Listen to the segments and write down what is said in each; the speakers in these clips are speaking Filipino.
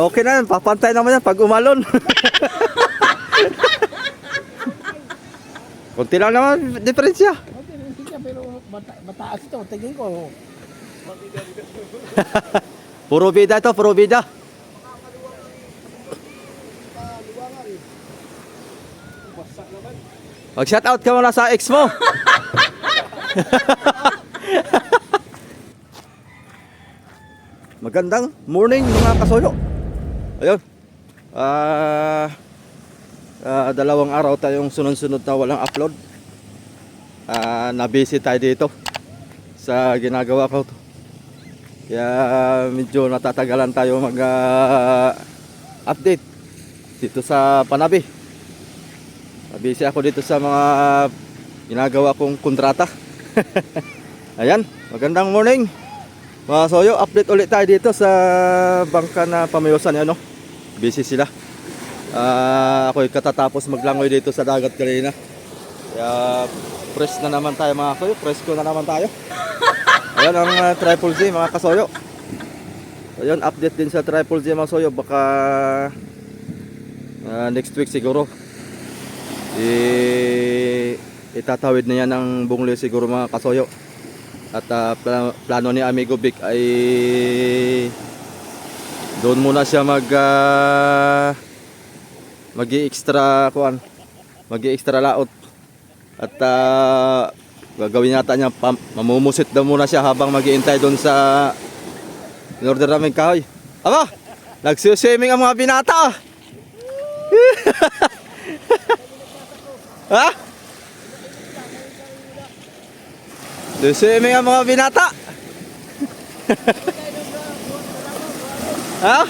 Okay na papantay naman yan pag umalon. Kunti lang naman diferensya. Pero mata mataas ito. Tingin ko. Puro bida ito, puro bida. Mag-shout out ka muna sa ex mo. Magandang morning mga kasoyo. Ayun. Ah ah, dalawang araw tayong sunod-sunod na walang upload. Ah, na-busy tayo dito sa ginagawa ko. Kaya medyo natatagalan tayo mag ah, dito sa Panabi. Busy ako dito sa mga ginagawa kong kontrata. Ayan, magandang morning. Mga soyo, update ulit tayo dito sa bangka na pamayusan ano. Busy sila. Ah, ako'y katatapos maglangoy dito sa dagat kanina. Kaya press na naman tayo mga soyo, press ko na naman tayo. Ayan ang uh, Triple Z mga kasoyo. Ayun, update din sa Triple Z mga soyo. Baka ah, next week siguro. I itatawid na yan ng bungli siguro mga kasoyo. At ah, pla- plano ni Amigo Vic ay doon muna siya mag uh, magi-extra kuan. Magi-extra laot. At ah, gagawin yata niya pam- mamumusit daw muna siya habang maghihintay doon sa in-order namin kahoy. Aba, nagsuswimming ang mga binata. ah. ha? Nagsuswimming ang mga binata. ha?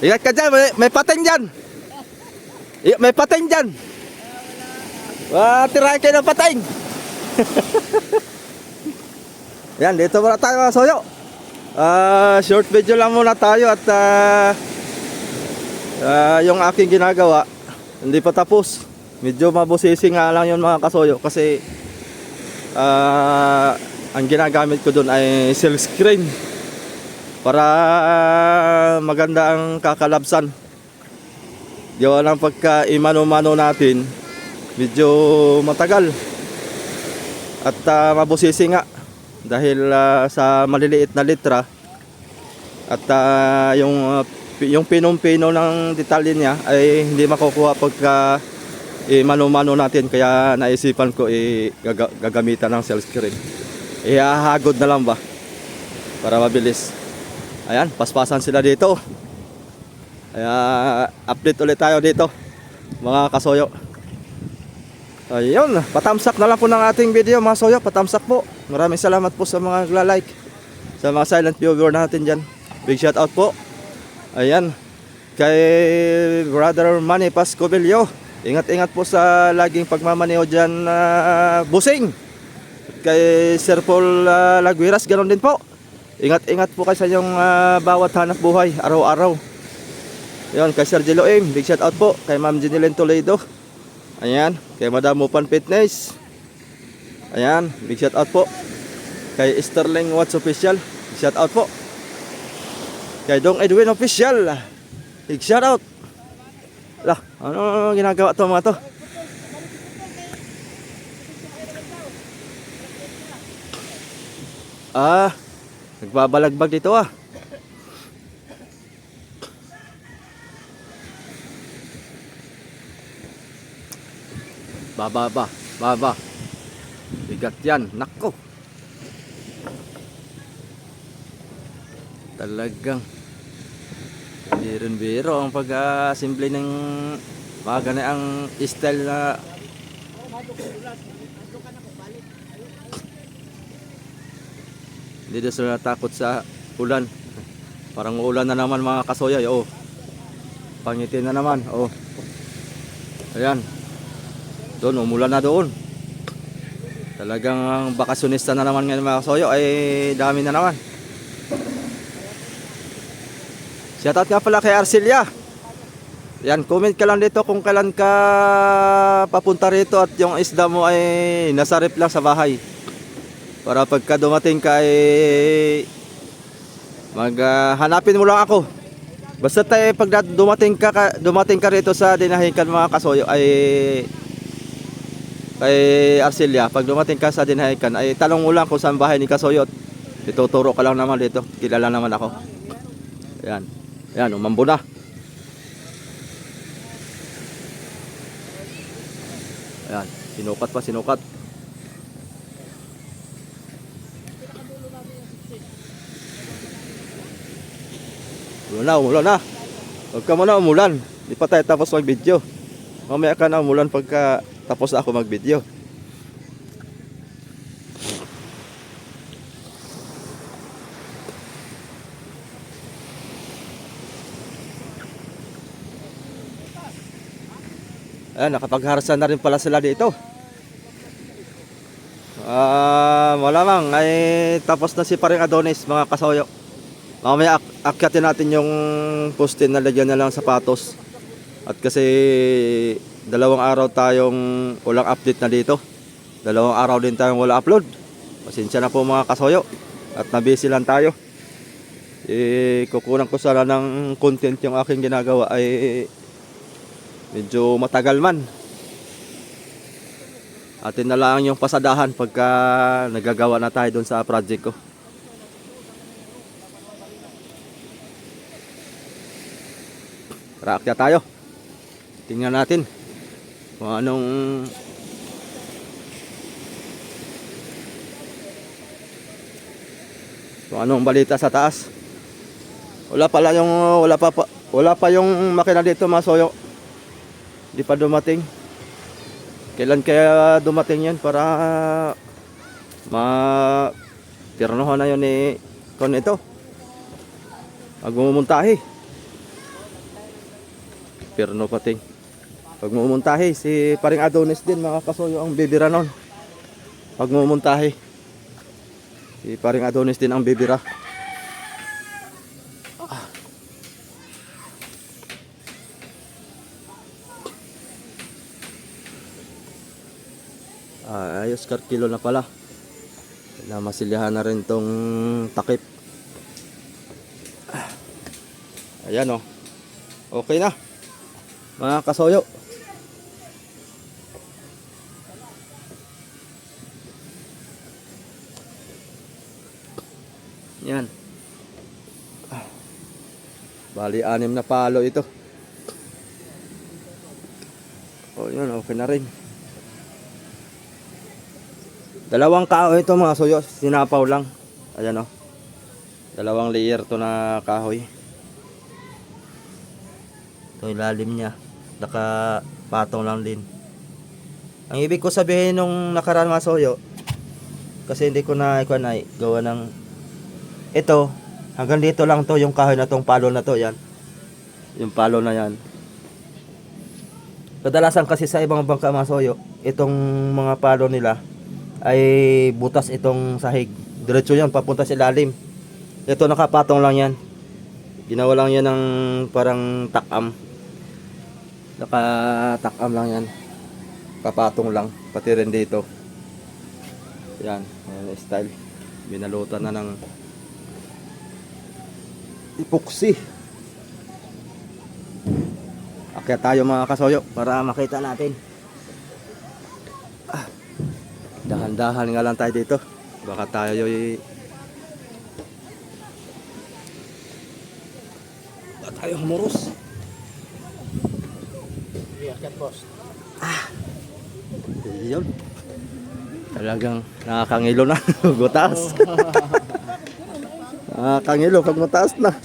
Ingat ka dyan, may, may pating dyan. May pating dyan. Wah, tirahin kayo ng pating. Yan, dito muna tayo mga soyo. Ah, short video lang muna tayo at ah, ah, yung aking ginagawa hindi pa tapos. Medyo mabusisi nga lang yun mga kasoyo kasi ah, ang ginagamit ko doon ay silk screen para maganda ang kakalabsan. Gawa ng pagka imano-mano natin, medyo matagal. At ah, mabusisi nga dahil ah, sa maliliit na litra at ah, yung pi- yung pinong-pino ng detalye niya ay hindi makukuha pagka imano-mano natin kaya naisipan ko i gaga- gagamitan ng silk screen. Ihahagod na lang ba para mabilis. Ayan, paspasan sila dito. Kaya update ulit tayo dito mga kasoyo. Ayun, patamsak na lang po ng ating video mga soyo, patamsak po. Maraming salamat po sa mga nagla-like, sa mga silent viewer natin dyan. Big shout out po. Ayan, kay Brother Manny Pascovillo. Ingat-ingat po sa laging pagmamaneho dyan na busing. Kay Sir Paul uh, Laguiras, ganoon din po. Ingat-ingat po kayo sa inyong ah, bawat hanap buhay, araw-araw. Ayun, kay Sir Jelo Aim, big shout out po. Kay Ma'am Jenilyn Toledo. Ayan, kay Madam Mupan Fitness. Ayan, big shout out po. Kay Sterling Watts Official, big shout out po. Kay Dong Edwin Official, big shout out. Lah, ano ginagawa to mga to? Ah, nagbabalagbag dito ah. Baba ba, baba. Bigat yan, nako. Talagang rin biro ang pag-assemble ng mga ganyan ang style na hindi daw sila natakot sa ulan. Parang ulan na naman mga kasoya. Oh. Pangitin na naman. Oh. Ayan. Doon, umulan na doon. Talagang ang bakasyonista na naman ngayon mga kasoyo ay dami na naman. Shoutout nga pala kay Arcelia. Yan, comment ka lang dito kung kailan ka papunta rito at yung isda mo ay nasa rep lang sa bahay. Para pagka dumating ka ay maghanapin mo lang ako. Basta tayo pag dumating ka, ka dumating ka rito sa dinahikan mga kasoyo ay kay Arcelia, pag dumating ka sa dinahikan ay tanong mo lang kung saan bahay ni Kasoyo. Ituturo ka lang naman dito. Kilala naman ako. Ayan. Ayan, umambo na. Ayan, sinukat pa, sinukat. Umulan na, umulan na. Huwag ka muna umulan. Di pa tayo tapos mag-video. Mamaya ka na umulan pagka tapos na ako mag-video. Ayan, nakapagharsan na rin pala sila dito. Ah, malamang ay tapos na si paring Adonis mga kasoyo. Mamaya ak akyatin natin yung poste na lagyan na lang sapatos. At kasi dalawang araw tayong walang update na dito. Dalawang araw din tayong wala upload. Pasensya na po mga kasoyo. At nabisi lang tayo. Eh, kukunan ko sana ng content yung aking ginagawa ay medyo matagal man. Atin na lang yung pasadahan pagka nagagawa na tayo doon sa project ko. Tara, akyat tayo. Tingnan natin kung anong kung anong balita sa taas. Wala pala yung wala pa wala pa yung makina dito masoyo. Di pa dumating. Kailan kaya dumating yan para ma tirnohan na yun ni kon ito. Magmumuntahi. Pirno pating. Pag mumuntahi, si paring Adonis din mga kasoyo ang bibira nun. Pag mumuntahi, si paring Adonis din ang bibira. Ayos kilo na pala. Na masilihan na rin tong takip. Ayan oh. Okay na. Mga kasoyo. Yan. Bali, anim na palo ito. O, yun, okay na rin. Dalawang kahoy ito mga soyo, sinapaw lang. Ayan o. Dalawang layer to na kahoy. Ito ilalim niya. Nakapatong lang din. Ang ibig ko sabihin nung nakaraan mga soyo, kasi hindi ko na ikaw na gawa ng ito, hanggang dito lang to yung kahoy na tong palo na to, yan. Yung palo na yan. Kadalasan kasi sa ibang bangka mga soyo, itong mga palo nila ay butas itong sahig. Diretso yan, papunta sa ilalim. Ito nakapatong lang yan. Ginawa lang yan ng parang takam. Nakatakam lang yan. Papatong lang. Pati rin dito. Yan. Yan style. Binalutan na ng epoxy. Akya tayo mga kasoyo para makita natin. Ah, Dahan-dahan nga lang tayo dito. Baka tayo y... Baka tayo humuros. Iakyat boss. Yun. Talagang nakakangilo na. Gutas. nakakangilo pag mataas na.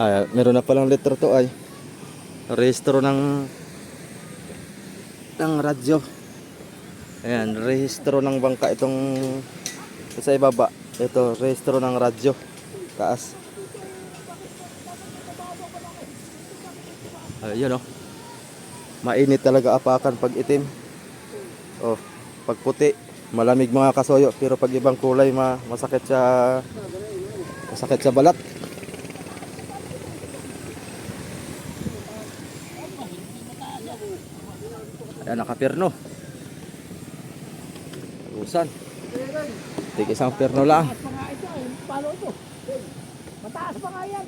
Ay, meron na palang letter to ay. Rehistro ng ng radyo. Ayan, rehistro ng bangka itong sa ibaba. Ito, rehistro ng radyo. Taas. Ayun oh. Mainit talaga apakan pag itim. Oh, pag puti, malamig mga kasoyo, pero pag ibang kulay ma masakit sa masakit sa balat. Yan, nakapirno. Usan. Tig isang pirno lang. Mataas pa nga eh. Pa yan.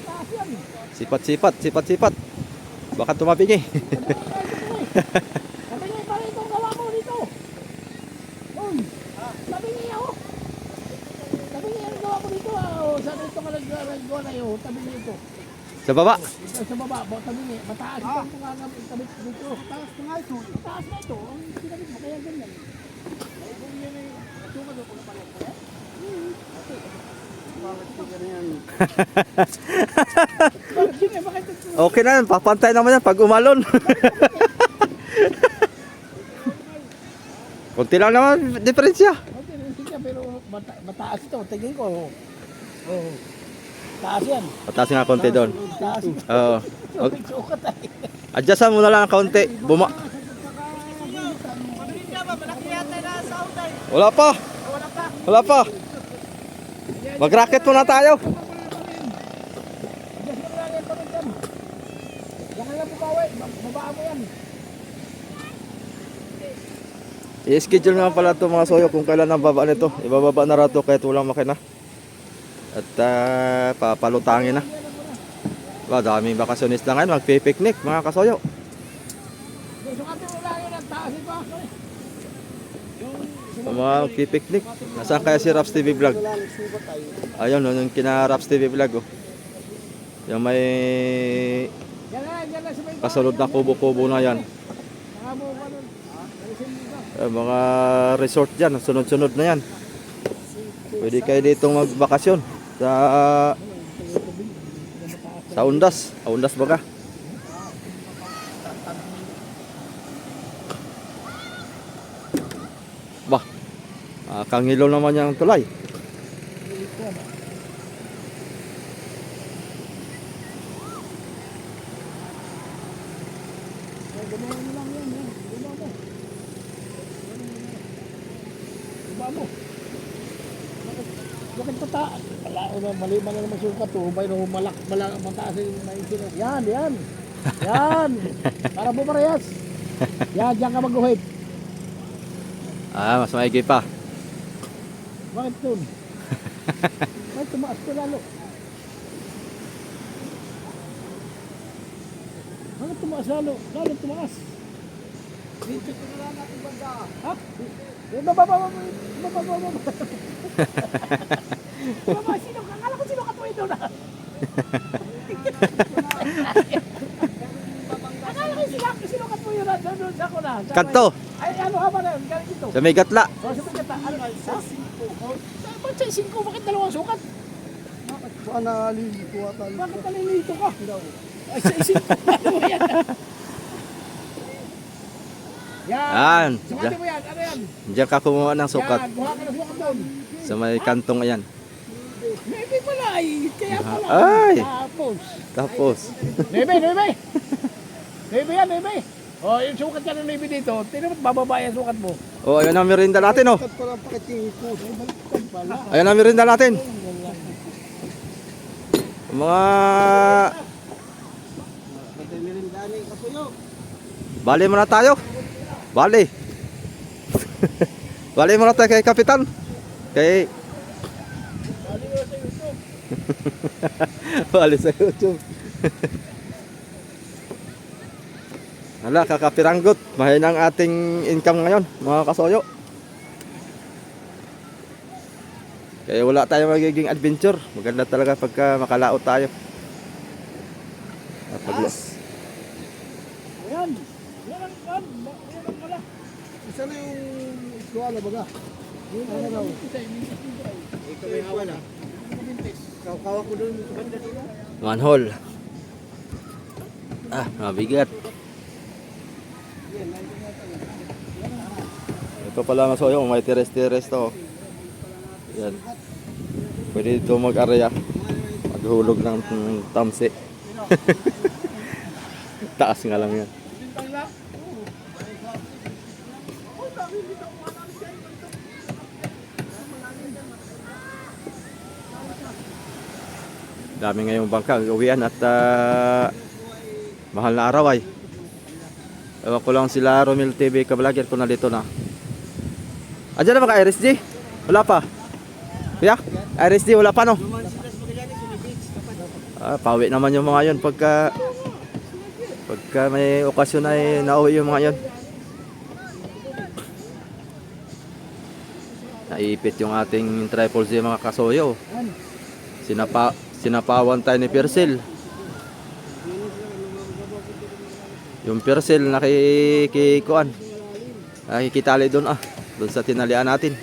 Mataas yan. Sipat, sipat, sipat, sipat. Baka tumabingi. Sabi niya, pare itong gawa mo dito. Uy, sabi niya oh. Sabi niya, ang gawa mo dito ah. Oh, sabi ito ka naggawa na yun. Sabi niya ito. Sa baba. Sa baba, bo, sabi niya, mataas ah. itong mga gamit kabit dito. Mataas na nga ito. Mataas na ito. Ang sinabit mo, kaya ganyan. Ay, kung yan ay suma doon kung bakit ito? Okay na yan. Papantay naman yan pag umalon. Kunti lang naman diferensya. Okay, sige, pero mata mataas ito. Tingin ko. Oh. Taas yan. Pataas nga konti doon. Taas. Oo. So, sukat ay. Adjustan mo na lang ng kaunti. Buma. Wala pa. Wala pa. Mag-racket muna tayo. Babaan. I-schedule nga pala ito mga soyo kung kailan ang baba nito. Ibababa na rato kahit walang makina. At ah, papalutangin na. Ba, daming bakasyonista ngayon. Magpipiknik mga kasoyo. Ang mga magpipiknik. Nasaan kaya si Raps TV Vlog? Ayun, no, yung kina Raps TV Vlog. Oh. Yung may na, na kasunod na kubo-kubo na yan. Nun. Eh, mga resort dyan, sunod-sunod na yan. Pwede kayo ditong magbakasyon sa sa Undas. Undas ba ka? Bah, ah, kangilo naman yung tulay. Ay, gumawa mo lang yan. yan. Gumawa mo. Gumawa mo. Bakit, bakit pata? Wala, wala, mali to. Mayroon malak, malak, mataas yung naisip. Yan, yan. Yan. Para bumarehas. Yan, diyan ka mag-uhit. Ah, mas maigi pa. Bakit dun? Bakit tumaas ko lalo? Bakit tumaas lalo? Lalo tumaas. Dito ko na natin banda. Ha? Baba, baba, baba, baba. Baba, sino ka? Ito na. Akala ko sino ka po yun na. Doon, doon, ako na. Sa- Kanto, Ay, ano ha ba na yun? Galing ito. sa may gatla. Oh, sa pagkata, ano na? Sa 5. Oh, ba't sa 5? Bakit dalawang sukat? Baka nalilito ata. Bakit nalilito ka? Ay, sa 5. Ano ba yan? Yan. Sukatin mo yan. Ano yan? Diyan ka kumuha ng sukat Yan. Buha ka ng sukat doon. sa may kantong ayan. Ay. Kaya pala. Ay. Tapos. Tapos, Nebe, nebe. Nebe yan, nebe. Oh, yung sukat yan ng nebe dito. Mo, bababa yung sukat mo. oh, ayun ang merinda natin oh. Ayun ang merinda natin. Mga. Bali muna tayo. Bali. Bali muna tayo kay Kapitan. Kay Bali sa YouTube. Hala, kakapiranggot. Mahina ang ating income ngayon, mga kasoyo. Kaya wala tayo magiging adventure. Maganda talaga pagka makalaot tayo. At pag- Yan. Yan ang ang kala. Isa na yung iskuala baga. Yung raw. Isa, yung mintis dito ay. Ikaw may hawa na. Kawawa ko doon sa banda dito. manhole. Ah, mabigat. Ito pala masoyo, may teres-teres to. Yan. Pwede dito mag-area. Maghulog ng tamsi. Taas nga lang yan. Dami ngayong bangka, uwian at ah, mahal na araw ay. Ewan ko lang sila Romel TV kabalagyan ko na dito na. Andiyan na ba ka RSG? Wala pa. Kuya, RSG wala pa no? Ah, pawi naman yung mga yon pagka pagka may okasyon ay nauwi yung mga yon. Naipit yung ating triple Z mga kasoyo. Sinapa, sinapawan tayo ni Persil. Yung Persil nakikikuan. Nakikitali doon ah. Doon sa tinalian natin.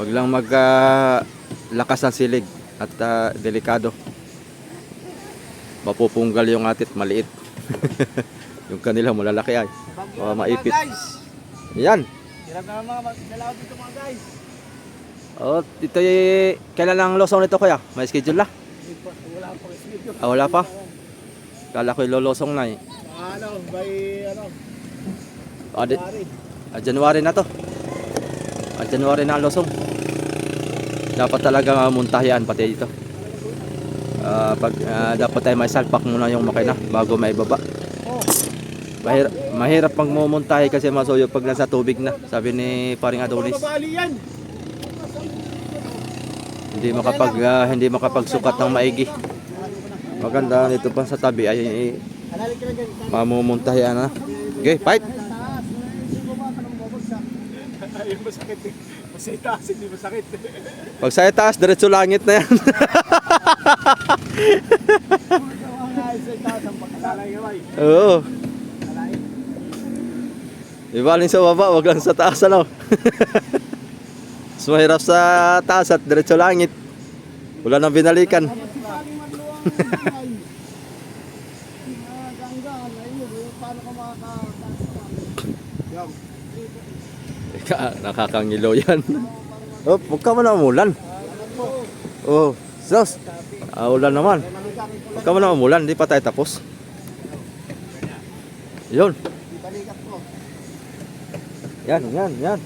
Wag lang mag ah, lakas ng silig at ah, delikado. Mapupunggal yung atit maliit. yung kanila malalaki ay. Baka maipit. Yan. Hirap na mga dalaw dito mga guys. Oh, ito y- kailan ang losong nito kuya? May schedule na? Wala pa schedule. Ah, wala pa. Kala ko ilolosong na eh. Ano, by ano, Ah, di- pare. ah, January na to. Ah, January na ang losong. Dapat talaga muntahian pati ito. Ah, pag ah, dapat tayo may salpak muna yung makina bago may baba. Mahirap, mahirap pag mumuntahi kasi masuyo pag nasa tubig na. Sabi ni paring Adonis. Mabali yan. Hindi makapag ah, hindi makapagsukat ng maigi. Maganda nito pa sa tabi ay mamumuntahian na. Okay, fight. Masakit eh. Masita, hindi masakit. Pag sa taas, diretso langit na yan. Itaas. Oo. Ibaling sa baba, wag lang sa taas ano. Mas mahirap sa taas at diretso langit. Wala nang binalikan. Teka, nakakangilo yan. Oh, huwag ka man umulan. Oh, sus. Ah, ulan naman. Huwag ka man umulan, di pa tayo tapos. Yun. Yan, yan, yan.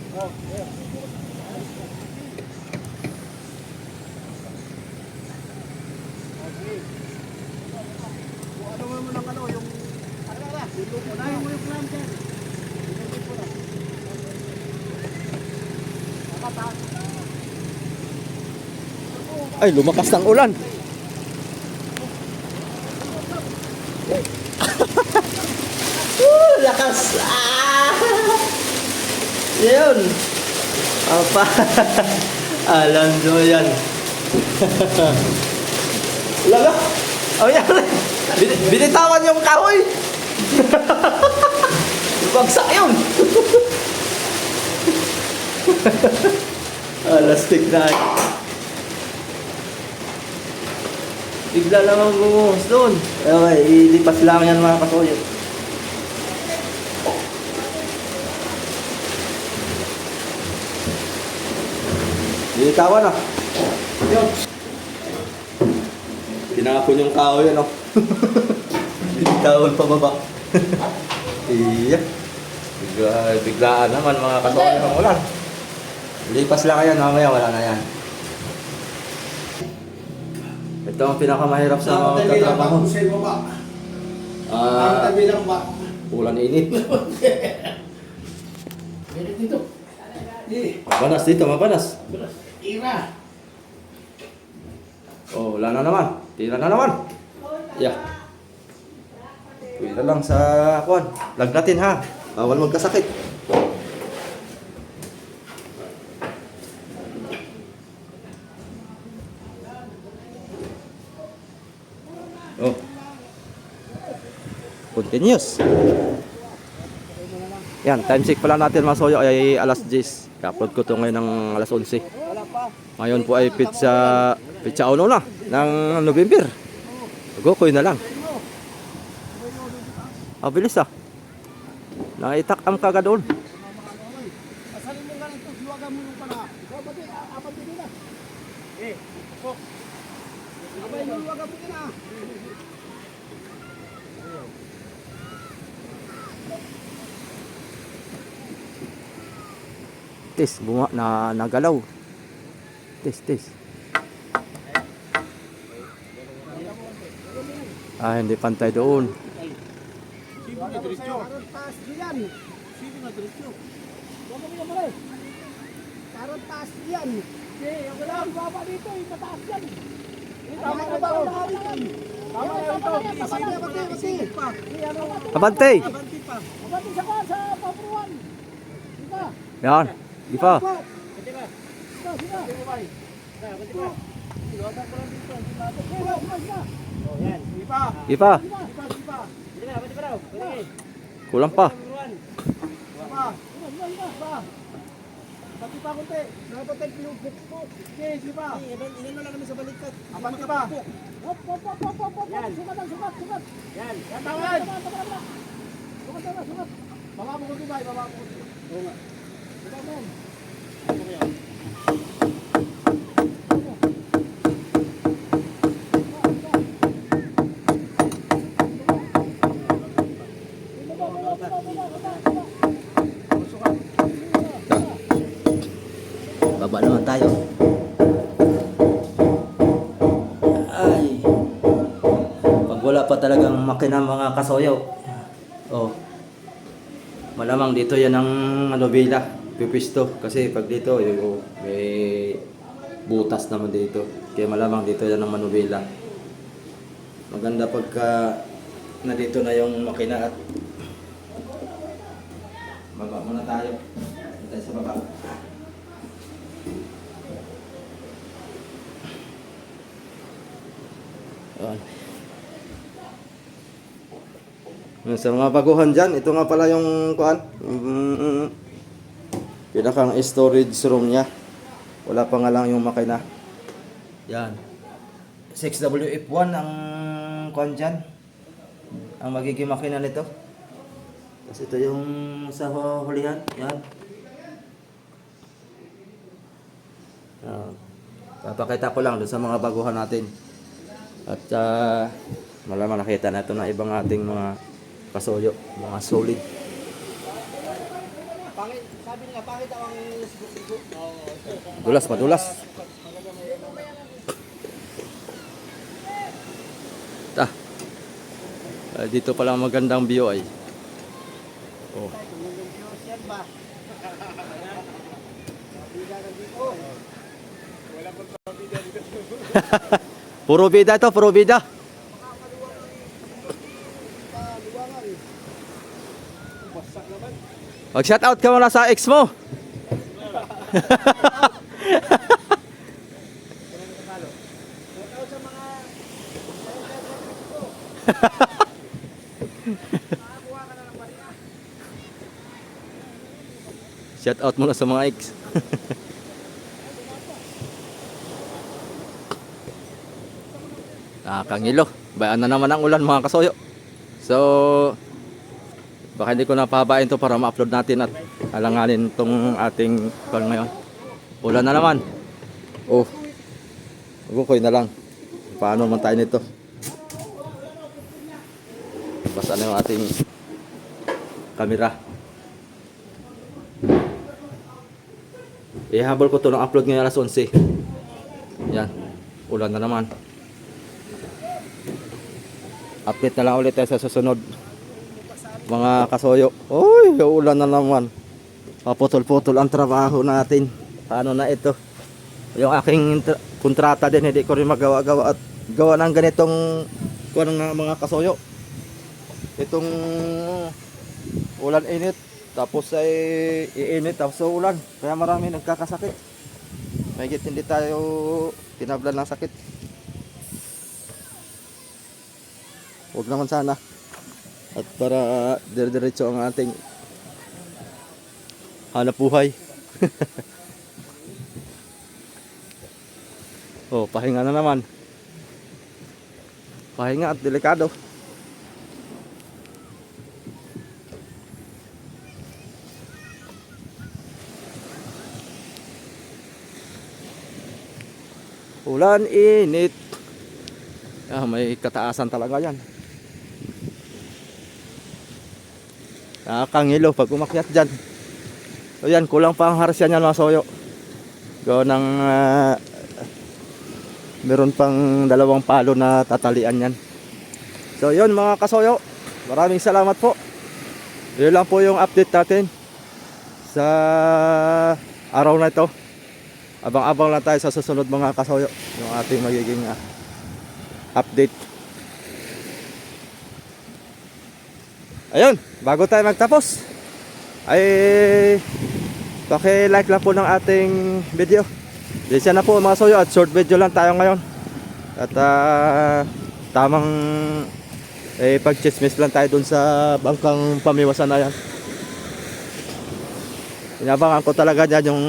Ano mo mo ng ano, yung... Ano na, yung lupo na. Yung yung plan dyan. Yung lupo na. Nakataas. Ay, lumakas ng ulan. Woo, lakas. Ah! Yun. Apa. Alam nyo yan. Lala. Oh, yan. Bin- binitawan yung kahoy. Bagsak yun. Alastik na. Bigla lang ang bumuhos doon. Okay, ilipas lang yan mga kasuyo. Lilitawan na. Yun. Tinapon yung kao yan, oh. Lilitawan pa baba. iya. Bigla, biglaan naman mga kasuyo ng ulan. Lipas lang yan, mamaya wala na yan. Ito ang pinakamahirap sa mga tabi katrabaho. Kusay mo ba? Ang Ah, tabi lang ba? ulan init. Ganit dito. Mapanas dito, mapanas. ira. Oh, wala na naman. Tira na naman. Yeah. Tira lang sa kuan. Lagnatin ha. Bawal magkasakit. Continuous. Yan, time check pala natin mga soyo ay alas 10. Ka-upload ko to ngayon ng alas 11. Wala pa. Ngayon po ay pizza pizza uno na ng November. Gokoy na lang. Ah, bilis ah. Naitak am kaga doon. Eh. Abay, luwagan mo na. Tis, bunga na nagalaw. Tis, tis. Ah, hindi pantay doon. Parang taas diyan. Eh, wala ang baba dito, mataas yan. Abante! Abati sa sa papuruan. Yan. Di pa. Eh. Di pa. Kulang pa. Pati pa kunti. Dapat ay pinupukpok. Okay, sige pa. Ilan na lang kami sa balikat. Abanti pa. Hop, hop, hop, hop, hop, hop. Sukat lang, sukat, sukat. Yan. Yan, tawad. Tama, tama, tama. Sukat, tama, sukat. Baba mo kunti ba? Baba mo kunti. Oo nga. Baba naman tayo. Ay. Pag wala pa talagang makina mga kasoyo. Oh. Malamang dito yan ang manobila. Pipisto. Kasi pag dito, yung, may butas naman dito. Kaya malamang dito yan ang manobila. Maganda pagka nandito na yung makina at baba muna tayo. Tayo sa baba. Sa mga baguhan dyan, ito nga pala yung kuan. Mm, pinakang storage room niya. Wala pa nga lang yung makina. Yan. 6WF1 ang kuan dyan. Ang magiging makina nito. Tapos ito yung sa hulihan. Yan. Yan. Papakita ko lang doon sa mga baguhan natin. At uh, malaman nakita na ito ng ibang ating mga kasuyo, mga solid. Pangit, sabi nila, pangit daw ang sigo-sigo. Oo. Dulas, madulas. Ah, dito pala ang magandang view ay. Oh. Puro bida ito, puro bida. Mag shout out ka muna sa ex mo. Shout out muna sa mga ex. Nakakangilo. Bayan na naman ang ulan mga kasoyo. So, baka hindi ko napabain to para ma-upload natin at alanganin tong ating pang ngayon. Ulan na naman. Oh. Gukoy na lang. Paano man tayo nito? Basta na yung ating camera. Ihabol ko to ng upload ngayon alas 11. Yan. Ulan na naman. Update na lang ulit tayo sa susunod. Mga kasoyo. Uy, ulan na naman. Paputol-putol ang trabaho natin. Paano na ito? Yung aking tra- kontrata din, hindi ko rin magawa-gawa at gawa ng ganitong kuha ng mga kasoyo. Itong ulan init, tapos ay iinit, tapos ulan. Kaya marami nagkakasakit. Mahigit hindi tayo tinablan ng sakit. Huwag naman sana. At para dire-diretso ang ating hanap buhay. oh, pahinga na naman. Pahinga at delikado. Ulan, init. Ah, may kataasan talaga yan. Nakakangilo pag umakyat dyan. So yan, kulang pa ang harsya niyan mga soyo. Gawa ng ah, Meron pang dalawang palo na tatalian yan. So yun mga kasoyo. Maraming salamat po. Yun lang po yung update natin sa araw na ito. Abang-abang lang tayo sa susunod mga kasoyo. Yung ating magiging ah, update. Ayun, bago tayo magtapos ay paki-like lang po ng ating video. Desa na po mga soyo at short video lang tayo ngayon. At ah, tamang eh pag-chismis lang tayo dun sa bangkang pamiwasan na yan. Inabangan ko talaga dyan yung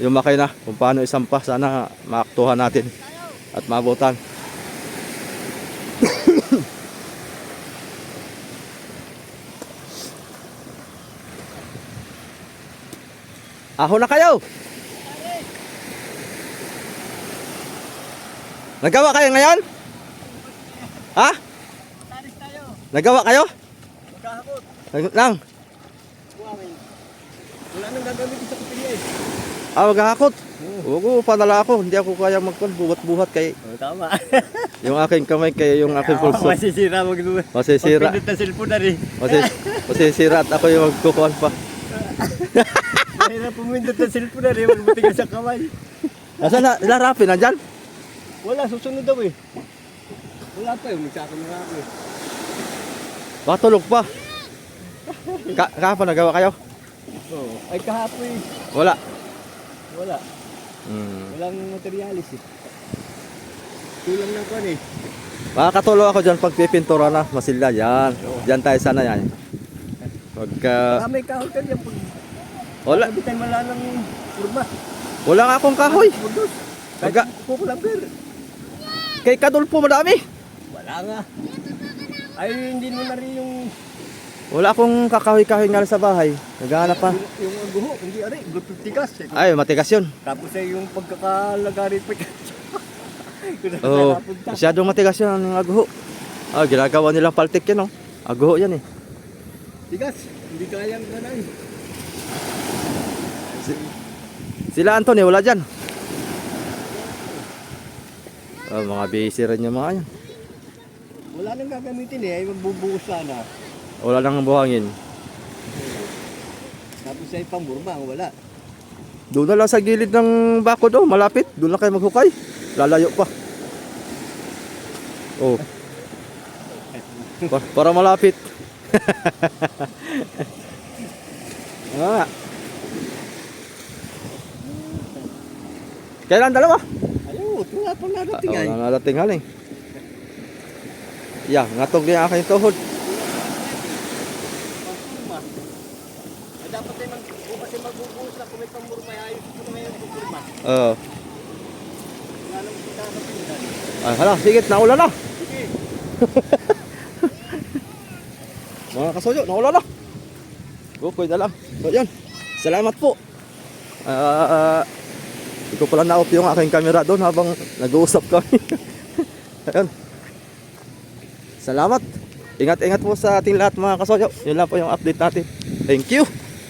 yung makina kung paano isampa sana maaktuhan natin at mabutan. Aho na kayo! Nagawa kayo ngayon? Ha? Nagawa kayo? Magkahakot. Lang. Wala nang gagamitin sa kupilya eh. Ah, maghahakot. Oo, panala ako. Hindi ako kaya magkon buhat-buhat kay Oh, tama. yung aking kamay kay yung aking pulso. masisira mag Masisira. Pagpindot ng cellphone na rin. Masis, masisira at ako yung magkukuhan pa. Mahirap pumindot ng cellphone na rin. Magbuti ka sa kamay. Nasaan na? Sila Rafi, nandyan? Wala, susunod daw eh. Wala pa yung magsaka na eh. Baka tulog pa. Ka kahapon nagawa kayo? Oo. Ay kahapon eh. Wala. Wala. Hmm. Walang materialis eh. Kulang ng kwan eh. Makakatulong ako dyan pag pipintura na. Masilya, yan. Dyan tayo sana yan. Pagka... Baka may kahon ka dyan pag Wala. kabitan mo lang ng kurma. Wala nga akong kahoy. Kahit kukulabir. Kay Kadulpo madami. Wala nga. Ay, hindi mo na rin yung, Wala akong kakahoy-kahoy nga sa bahay. Naghahanap pa. yung, yung aguho. Hindi, ari, glututikas. Eh. Ay, matigas yun. Tapos ay yung pagkakalagari pa. Oo. napunta. Masyadong matigas yun ang aguho. Ah, ginagawa nilang paltik yan, oh. Aguho yan, eh. Tigas. Hindi kayang ganay. Sila Anthony, wala dyan. Ah, mga busy rin yung mga yan. Wala nang gagamitin eh. Ay magbubuhos sana. Wala nang buhangin. Tapos ay pamburma. Wala. Doon na lang sa gilid ng bako daw, malapit. Doon lang kayo maghukay. Lalayo pa. Oh. Pa- para malapit. ah. Kailan dalawa? Ayaw, wala pang nadating ay. Oo, nadating haling. Ya, ngatog din aking tuhod. Ay dapat ay mag, bukas ay magbubuhos na kung may pamburma. Ay ayos ko na ngayon pamburma. Oo. Ah, hala, sige, naulan na. Sige. Mga kasuyo, naulan na. Okay na lang. So, yan. Salamat po. Ah, hindi ko pala na-off yung aking camera doon habang nag-uusap kami. Ayun. Salamat. Ingat-ingat po sa ating lahat mga kasuyo. Yun lang po yung update natin. Thank you.